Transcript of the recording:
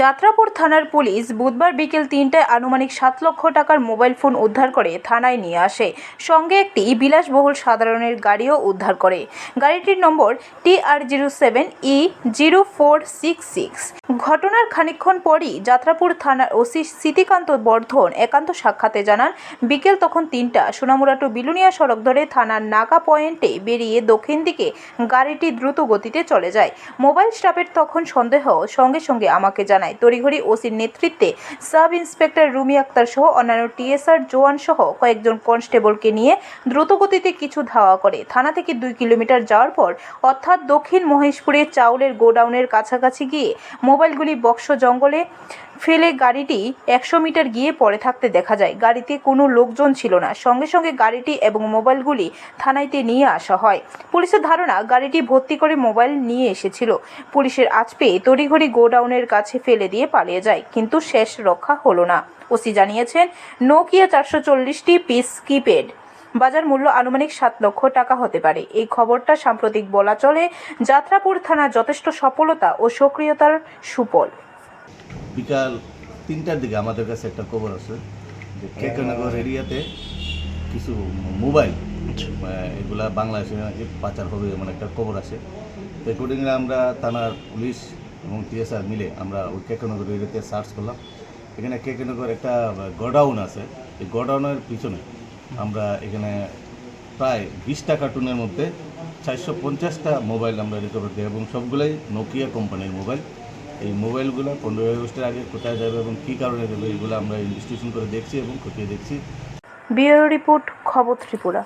যাত্রাপুর থানার পুলিশ বুধবার বিকেল তিনটায় আনুমানিক সাত লক্ষ টাকার মোবাইল ফোন উদ্ধার করে থানায় নিয়ে আসে। সঙ্গে একটি বিলাসবহুল সাধারণের গাড়িও উদ্ধার করে। গাড়িটির নম্বর টি R zero seven E zero four six six. ঘটনার খানিকক্ষণ পরই যাত্রাপুর থানার ওসি স্মৃতিকান্ত বর্ধন একান্ত সাক্ষাতে জানান, বিকেল তখন তিনটা, সোনামুড়া টু বিলুনিয়া সড়ক ধরে থানার নাকা পয়েন্টে বেরিয়ে দক্ষিণ দিকে গাড়িটি দ্রুত গতিতে চলে যায়। মোবাইল স্টাফের তখন সন্দেহ, সঙ্গে সঙ্গে আমাকে জানায়। তড়িঘড়ি ওসির নেতৃত্বে সাব ইন্সপেক্টর রুমি আক্তার সহ অন্যান্য টিএসআর জওয়ান সহ কয়েকজন কনস্টেবলকে নিয়ে দ্রুতগতিতে কিছু ধাওয়া করে। থানা থেকে দুই কিলোমিটার যাওয়ার পর অর্থাৎ দক্ষিণ মহেশপুরে চাউলের গোডাউনের কাছাকাছি গিয়ে মোবাইলগুলি বক্স জঙ্গলে ফেলে গাড়িটি একশো মিটার গিয়ে পড়ে থাকতে দেখা যায়। গাড়িতে কোনো লোকজন ছিল না। সঙ্গে সঙ্গে গাড়িটি এবং মোবাইলগুলি থানাইতে নিয়ে আসা হয়। পুলিশের ধারণা, গাড়িটি ভর্তি করে মোবাইল নিয়ে এসেছিল। পুলিশের আজ পেয়ে তড়িঘড়ি গোডাউনের কাছে ফেলে দিয়ে পালিয়ে যায়, কিন্তু শেষ রক্ষা হলো না। ওসি জানিয়েছেন, নোকিয়া চারশো চল্লিশটি পিস কিপ্যাড। বাজার মূল্য আনুমানিক সাত লক্ষ টাকা হতে পারে। এই খবরটা সাম্প্রতিক বলা চলে। যাত্রাপুর থানা যথেষ্ট সফলতা ও সক্রিয়তার সুফল। বিকাল তিনটার দিকে আমাদের কাছে একটা খবর আছে যে কেকনগর এরিয়াতে কিছু মোবাইল আহ, এগুলা বাংলাদেশে পাচার হবে এমন একটা খবর আছে। অ্যাকর্ডিংলি আমরা থানার পুলিশ এবং টিএসআর মিলে আমরা ওই কেকনগর এরিয়াতে সার্চ করলাম। এখানে কেকনগর একটা গডাউন আছে। এই গডাউনের পিছনে আমরা এখানে প্রায় বিশটা কার্টুনের মধ্যে চারশো পঞ্চাশটা মোবাইল আমরা রিকভার দিই এবং সবগুলোই নোকিয়া কোম্পানির মোবাইল। এই মোবাইলগুলো পনেরোই আগস্টের আগে কোথায় যাবে এবং কী কারণে যাবে এইগুলো আমরা ইনভেস্টিগেশন করে দেখছি এবং খতিয়ে দেখছি। বিউরো রিপোর্ট, খবর ত্রিপুরা।